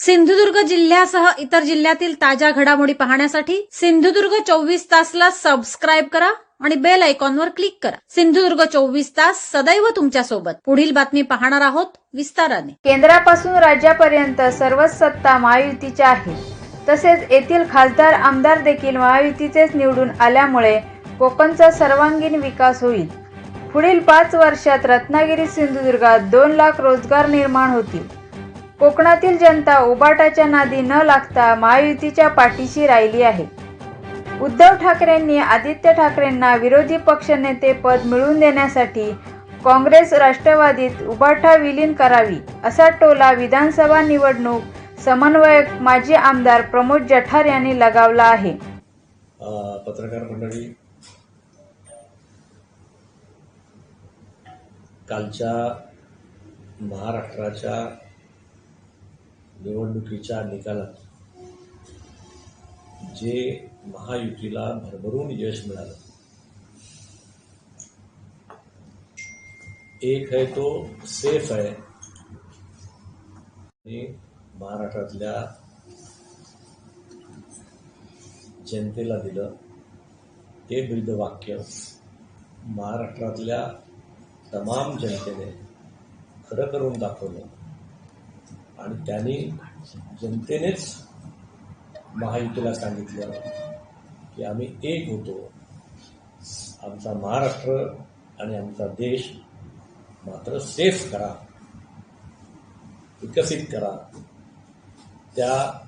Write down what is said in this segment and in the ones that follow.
सिंधुदुर्ग जिल्ह्यासह इतर जिल्ह्यातील ताज्या घडामोडी पाहण्यासाठी सिंधुदुर्ग चोवीस तासला सबस्क्राईब करा आणि बेल आयकॉनवर क्लिक करा. सिंधुदुर्ग चोवीस तास सदैव तुमच्यासोबत पुढील बातमी पाहणार आहोत विस्ताराने. केंद्रापासून राज्यापर्यंत सर्वच सत्ता महायुतीच्या आहे तसेच येथील खासदार आमदार देखील महायुतीचेच निवडून आल्यामुळे कोकणचा सर्वांगीण विकास होईल. पुढील पाच वर्षात रत्नागिरी सिंधुदुर्गात दोन लाख रोजगार निर्माण होतील. कोकणातील जनता उबाटाच्या नादी न लागता महायुतीच्या पाठीशी राहिली आहे. उद्धव ठाकरेंनी आदित्य ठाकरेंना विरोधी पक्षनेते पद मिळवून देण्यासाठी काँग्रेस राष्ट्रवादीत उबाठा विलीन करावी असा टोला विधानसभा निवडणूक समन्वयक माजी आमदार प्रमोद जठार यांनी लगावला आहे. पत्रकार मंडळी कालच्या महाराष्ट्राच्या निवडणुकीच्या निकालात जे महायुतीला भरभरून यश मिळालं. एक है तो सेफ आहे. आणि महाराष्ट्रातल्या जनतेला दिलं ते ब्रीदवाक्य महाराष्ट्रातल्या तमाम जनतेने खरं करून दाखवलं. आणि त्यांनी जनतेनेच महायुतीला सांगितलं की आम्ही एक होतो. आमचा महाराष्ट्र आणि आमचा देश मात्र सेफ करा विकसित करा. त्या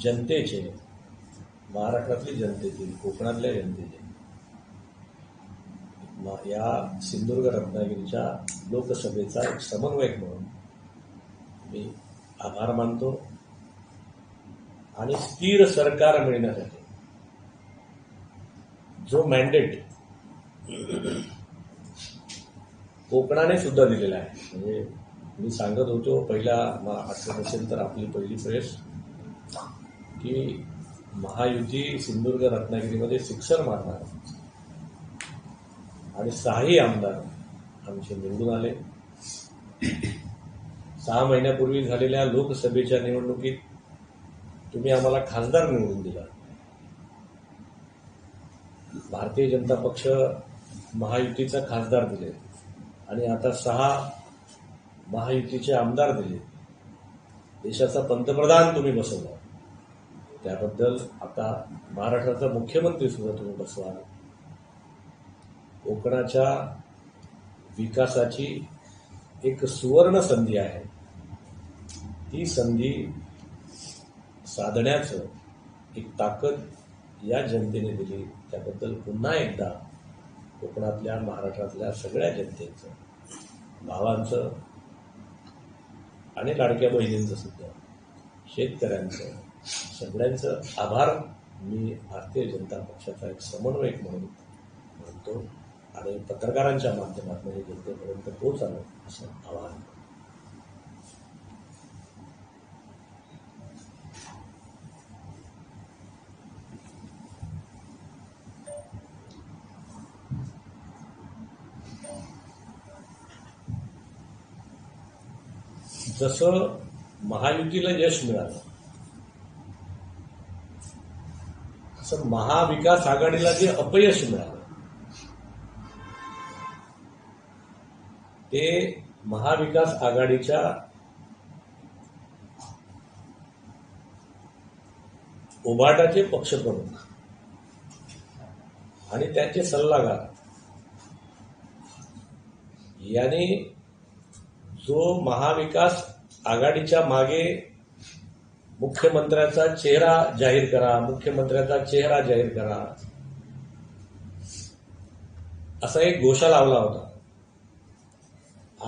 जनतेचे महाराष्ट्रातली जनतेतील कोकणातल्या जनतेचे या सिंधुदुर्ग रत्नागिरीच्या लोकसभेचा एक समन्वयक म्हणून मी आभार मानतो आणि स्थिर सरकार मिळण्यासाठी जो मॅन्डेट कोकणाने सुद्धा दिलेला आहे. म्हणजे मी सांगत होतो पहिला मा- असेल तर आपली पहिली प्रेस की महायुती सिंधुदुर्ग रत्नागिरीमध्ये सिक्सर मारणार. आणि सहाही आमदार आमचे निवडून आले. सहा महिन्यापूर्वी झालेल्या लोकसभेच्या निवडणुकीत तुम्ही आम्हाला खासदार निवडून दिला. भारतीय जनता पक्ष महायुतीचा खासदार दिले आणि आता सहा महायुतीचे आमदार दिले. देशाचा पंतप्रधान तुम्ही बसवला. त्याबद्दल आता महाराष्ट्राचा मुख्यमंत्री सुद्धा तुम्ही बसवाल कोकणाच्या विकासाची एक सुवर्ण संधी आहे. ती संधी साधण्याचं एक ताकद या जनतेने दिली. त्याबद्दल पुन्हा एकदा कोकणातल्या महाराष्ट्रातल्या सगळ्या जनतेचं भावांचं आणि लाडक्या बहिणींचं सुद्धा शेतकऱ्यांचं सगळ्यांचं आभार. मी भारतीय जनता पक्षाचा एक समन्वयक म्हणून म्हणतो आणि पत्रकारांच्या माध्यमातून हे जनतेपर्यंत पोहोचावं असं आवाहन जसं महायुतीला यश मिळालं तसं महाविकास आघाडीला जे अपयश मिळालं ते महाविकास आघाडीच्या उभाटाचे पक्षप्रमुख आणि त्यांचे सल्लागार यांनी जो महाविकास आघाडीच्या मागे मुख्यमंत्र्याचा चेहरा जाहीर करा मुख्यमंत्र्याचा चेहरा जाहीर करा असा एक घोषा लावला होता.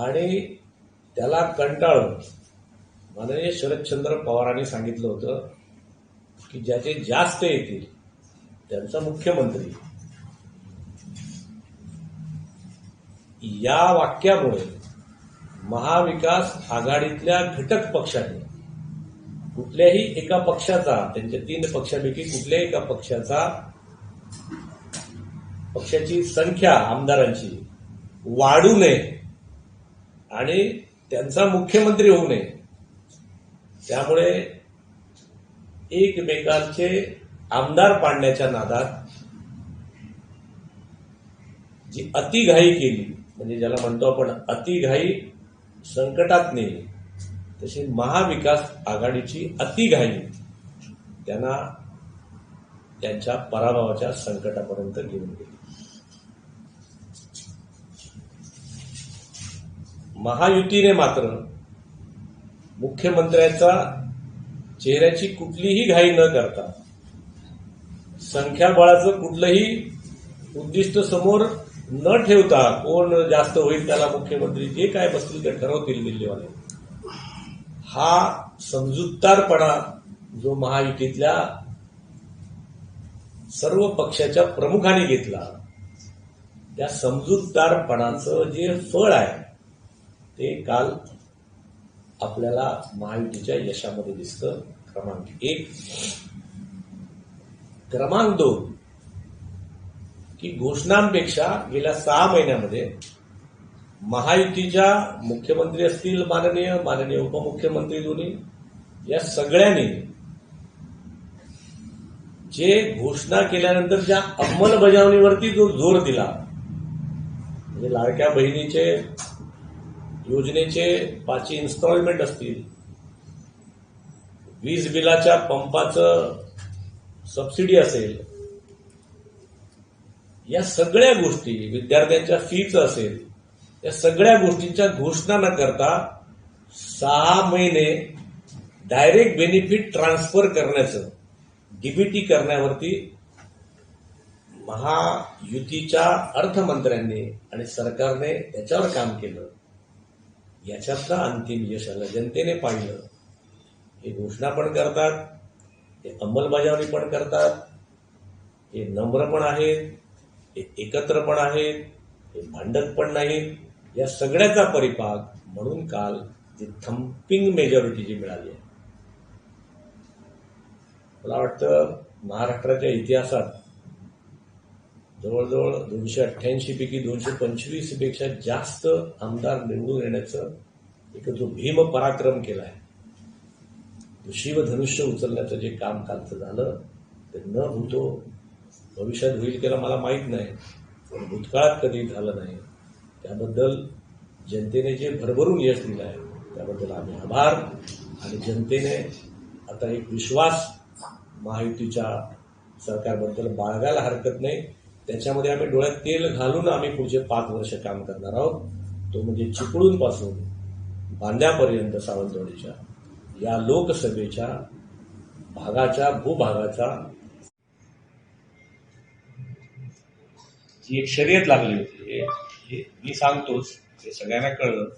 आणि त्याला कंटाळून माननीय शरदचंद्र पवारांनी सांगितलं होतं की ज्याचे जास्त येतील त्यांचा मुख्यमंत्री. या वाक्यामुळे महाविकास आघाडीतल्या घटक पक्षांनी कुठल्याही एका पक्षाचा त्यांच्या तीन पक्षापैकी कुठल्याही एका पक्षाचा पक्षाची संख्या आमदारांची वाढू नये आणि त्यांचा मुख्यमंत्री होऊ नये त्यामुळे एकमेकांचे आमदार पाडण्याच्या नादात जी अतिघाई केली म्हणजे ज्याला म्हणतो आपण अतिघाई संकटात नेली. तशी महाविकास आघाडीची अतिघाई त्यांना त्यांच्या पराभवाच्या संकटापर्यंत घेऊन गेली. महायुतीने मात्र मुख्यमंत्र्याचा चेहऱ्याची कुठलीही घाई न करता संख्याबळाचं कुठलंही उद्दिष्ट समोर न ठेवता कोण जास्त होईल त्याला मुख्यमंत्री जे काय बसतील ते ठरवतील दिल्लीवाले हा समजूतदारपणा जो महायुतीतल्या सर्व पक्षाच्या प्रमुखाने घेतला त्या समजूतदारपणाचं जे फळ आहे ते काल आपल्याला महायुतीच्या यशामध्ये दिसतं. क्रमांक एक. क्रमांक दोन. की घोषणांपेक्षा गेल्या सहा महिन्यामध्ये महायुतीच्या मुख्यमंत्री असतील माननीय माननीय उपमुख्यमंत्री दोन्ही या सगळ्यांनी जे घोषणा केल्यानंतर ज्या अंमलबजावणीवरती जो जोर दिला म्हणजे लाडक्या बहिणीचे योजनेचे पाचशे इन्स्टॉलमेंट असतील वीज बिलाच्या पंपाचं सबसिडी असेल या सगळ्या गोष्टी विद्यार्थ्यांच्या फीच असेल या सगळ्या गोष्टींच्या घोषणा न करता सहा महिने डायरेक्ट बेनिफिट ट्रान्सफर करण्याचं डीबीटी करण्यावरती महायुतीच्या अर्थमंत्र्यांनी आणि सरकारने त्याच्यावर काम केलं. याच्यातलं अंतिम यश आलं. जनतेने पाहिलं. हे घोषणा पण करतात हे अंमलबजावणी पण करतात हे नम्र पण आहेत. एकत्र पण आहेत हे भांडत पण नाहीत या सगळ्याचा परिपाक म्हणून काल जी थम्पिंग मेजॉरिटी जी मिळाली आहे. मला वाटतं महाराष्ट्राच्या इतिहासात जवळजवळ दोनशे अठ्ठ्याऐंशी पैकी दोनशे पंचवीसपेक्षा जास्त आमदार निवडून येण्याचं एक जो भीम पराक्रम केला आहे शिवधनुष्य उचलण्याचं जे काम कालचं झालं ते न होतो भविष्यात होईल त्याला मला माहीत नाही. पण भूतकाळात कधी झालं नाही त्याबद्दल जनतेने जे भरभरून यश दिलं आहे त्याबद्दल आम्ही आभार. आणि जनतेने आता एक विश्वास महायुतीच्या सरकारबद्दल बाळगायला हरकत नाही. त्याच्यामध्ये आम्ही डोळ्यात तेल घालून आम्ही पुढचे पाच वर्ष काम करणार आहोत. तो म्हणजे चिपळूणपासून बांध्यापर्यंत सावंतवाडीच्या या लोकसभेच्या भागाच्या भूभागाचा ही एक शर्यत लागली होती. हे- हे मी सांगतोच हे सगळ्यांना कळलं.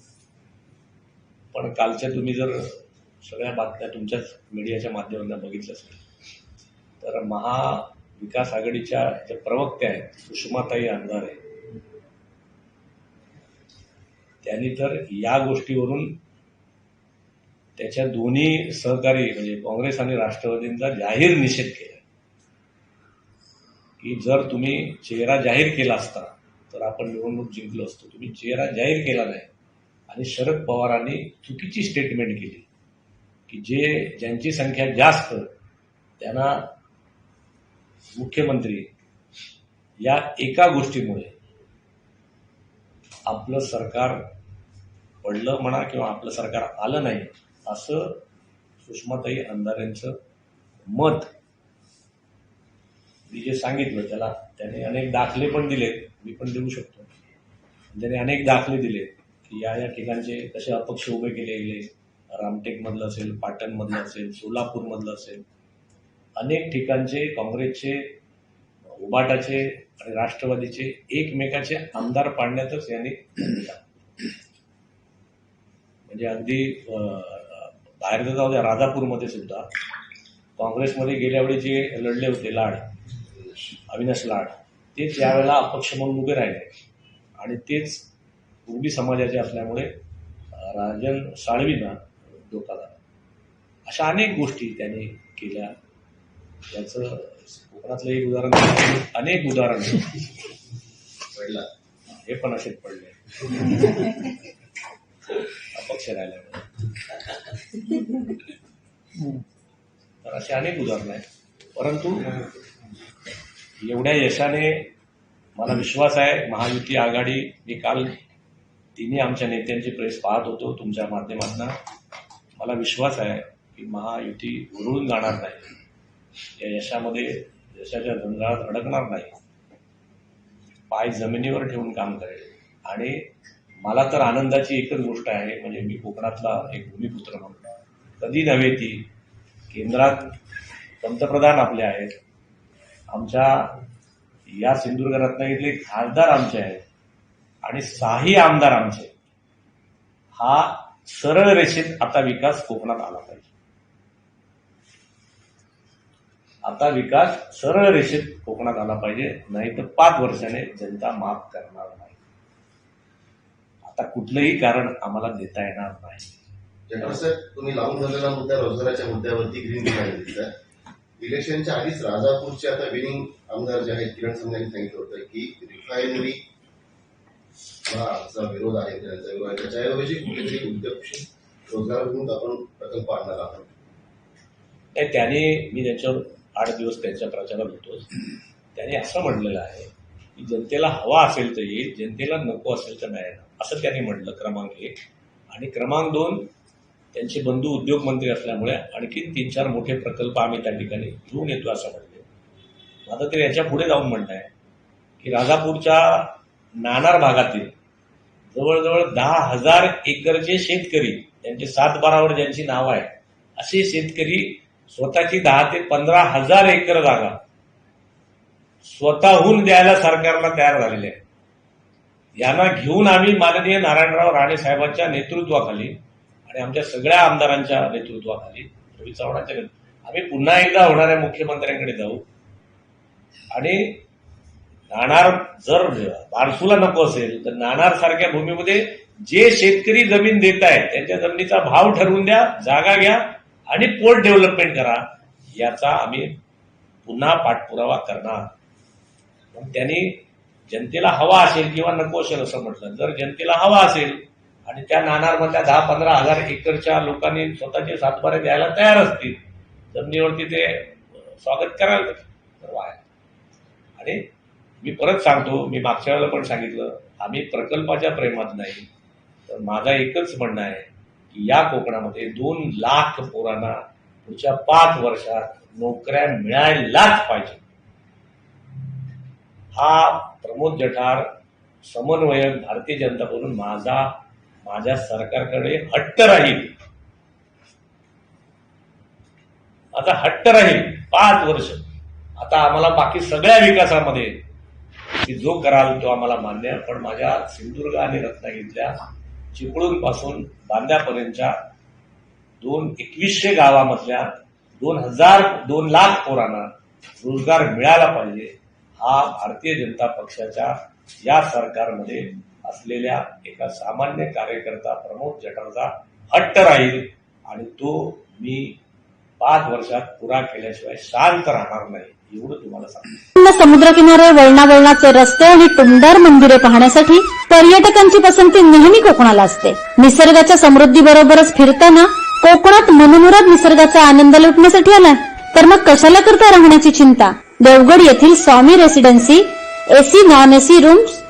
पण कालच्या तुम्ही जर सगळ्या बातम्या तुमच्याच मीडियाच्या माध्यमातून बघितल्या असेल तर महाविकास आघाडीच्या ज्या प्रवक्त्या आहेत सुषमाताई अंधारे त्यांनी तर या गोष्टीवरून त्याच्या दोन्ही सहकारी म्हणजे काँग्रेस आणि राष्ट्रवादींचा जाहीर निषेध केला. की जर तुम्ही चेहरा जाहीर केला असता तर आपण निवडणूक जिंकलो असतो. तुम्ही चेहरा जाहीर केला नाही आणि शरद पवारांनी चुकीची स्टेटमेंट केली की जे ज्यांची संख्या जास्त त्यांना मुख्यमंत्री या एका गोष्टीमुळे आपलं सरकार पडलं म्हणा किंवा आपलं सरकार आलं नाही असं सुषमाताई अंधारेंचं मत मी जे सांगितलं त्याला त्याने अनेक दाखले पण दिलेत मी पण देऊ शकतो. त्याने अनेक दाखले दिले की या या ठिकाणचे कसे अपक्ष उभे केले गेले. रामटेकमधलं असेल पाटणमधलं असेल सोलापूरमधलं असेल. अनेक ठिकाणचे काँग्रेसचे उबाटाचे आणि राष्ट्रवादीचे एकमेकाचे आमदार पाडण्यातच यांनी म्हणजे अगदी बाहेर जाऊ द्या राजापूरमध्ये सुद्धा काँग्रेसमध्ये गेल्यावेळी जे लढले होते लाड अविनाश लाड तेच यावेळेला अपक्ष म्हणून उभे राहिले. आणि तेच उर्मी समाजाचे असल्यामुळे राजन साळवींना धोका झाला. अशा अनेक गोष्टी त्यांनी केल्या. याचं कोकणातलं एक उदाहरण म्हणजे अनेक उदाहरण पडलं. हे पण असेच पडले. अपक्ष राहिल्यामुळे. तर असे अनेक उदाहरणं आहेत. परंतु एवढ्या यशाने मला विश्वास आहे महायुती आघाडी मी काल तिन्ही आमच्या नेत्यांची प्रेस पाहत होतो तुमच्या माध्यमातून. मला विश्वास आहे की महायुती उरळून जाणार नाही. या यशामध्ये यशाच्या झंझाळात अडकणार नाही. पाय जमिनीवर ठेवून काम करेल. आणि मला तर आनंदाची एकच गोष्ट आहे म्हणजे मी कोकणातला एक भूमिपुत्र म्हणून. कधी नव्हे ती केंद्रात पंतप्रधान आपले आहेत. आमच्या या सिंधुदुर्ग रत्नागिरीतले खासदार आमचे आहेत आणि सहाही आमदार आमचे हा सरळ रेषेत आता विकास कोकणात आला पाहिजे. आता विकास सरळ रेषेत कोकणात आला पाहिजे नाही तर पाच वर्षाने जनता माफ करणार नाही. आता कुठलंही कारण आम्हाला देता येणार नाही. जनरल सर तुम्ही लावून धरलेला मुद्दा रोजगाराच्या मुद्द्यावरती ग्रीन दिला इलेक्शनच्या आधीच राजापूरचे आता विनिंग आमदार जे आहेत किरण समजा यांनी सांगितलं होतं की रिफायनरी आमचा विरोध आहे त्यांचा. विरोध आहे त्याच्याऐवजी कुठेतरी उद्योगशील रोजगाराभिमुख आपण प्रकल्प आणणार आहोत. नाही त्याने मी त्यांच्यावर आठ दिवस त्यांच्या प्रचारात होतोच त्याने असं म्हटलेलं आहे की जनतेला हवा असेल तर येईल जनतेला नको असेल तर नाही असं त्यांनी म्हटलं क्रमांक एक. आणि क्रमांक दोन त्यांचे बंधू उद्योग मंत्री असल्यामुळे आणखी तीन चार मोठे प्रकल्प आम्ही त्या ठिकाणी घेऊन येतो असं म्हणतो. आता ते याच्यापुढे जाऊन म्हणणं आहे की राजापूरच्या नाणार भागातील जवळजवळ दहा हजार एकरचे शेतकरी त्यांचे सात बारावर ज्यांची नावं आहे असे शेतकरी स्वतःची दहा ते पंधरा हजार एकर जागा स्वतःहून द्यायला सरकारला तयार झालेले आहे यांना घेऊन आम्ही माननीय नारायणराव राणे साहेबांच्या नेतृत्वाखाली आणि आमच्या सगळ्या आमदारांच्या नेतृत्वाखाली रवी चव्हाणांच्या आम्ही पुन्हा एकदा होणाऱ्या मुख्यमंत्र्यांकडे जाऊ. आणि नाणार जर बारसूला नको असेल तर नाणार सारख्या भूमीमध्ये जे शेतकरी जमीन देत आहेत त्यांच्या जमिनीचा भाव ठरवून द्या जागा घ्या आणि पोर्ट डेव्हलपमेंट करा याचा आम्ही पुन्हा पाठपुरावा करणार. मग त्यांनी जनतेला हवा असेल किंवा नको असेल असं म्हटलं जर जनतेला हवा असेल आणि त्या नाणारमधल्या दहा पंधरा हजार एकरच्या लोकांनी स्वतःचे सातबारे द्यायला तयार असतील जमिनीवरती ते स्वागत करायला तर आणि मी परत सांगतो मी मागच्या वेळेला पण सांगितलं आम्ही प्रकल्पाच्या प्रेमात नाही तर माझा एकच म्हणणं आहे की या कोकणामध्ये दोन लाख पोरांना पुढच्या पाच वर्षात नोकऱ्या मिळायलाच पाहिजे. हा प्रमोद जठार समन्वयक भारतीय जनता म्हणून माझा माझ्या सरकारकडे हट्ट राहील. आता हट्ट राहील पाच वर्ष. आता आम्हाला बाकी सगळ्या विकासामध्ये की जो कराल तो आम्हाला मान्य पण माझ्या सिंधुदुर्ग आणि रत्नागिरीतल्या चिपळूणपासून बांद्यापर्यंतच्या दोन एकवीसशे गावामधल्या दोन हजार दोन लाख पोरांना रोजगार मिळाला पाहिजे हा भारतीय जनता पक्षाच्या या सरकारमध्ये असलेल्या एका सामान्य कार्यकर्ता प्रमोद जठारचा हट्ट राहील आणि तो मी पाच वर्षात पुरा केल्याशिवाय शांत राहणार नाही एवढं तुम्हाला सांगतो. पूर्ण समुद्रकिनारे वळणावळणाचे रस्ते आणि टुमदार मंदिरे पाहण्यासाठी पर्यटकांची पसंती नेहमी कोकणाला असते. निसर्गाच्या समृद्धीबरोबरच फिरताना कोकणात मनमुराद निसर्गाचा आनंद लुटण्यासाठी आला. तर मग कशाला करता राहण्याची चिंता? देवगड येथील Swami residency AC non AC rooms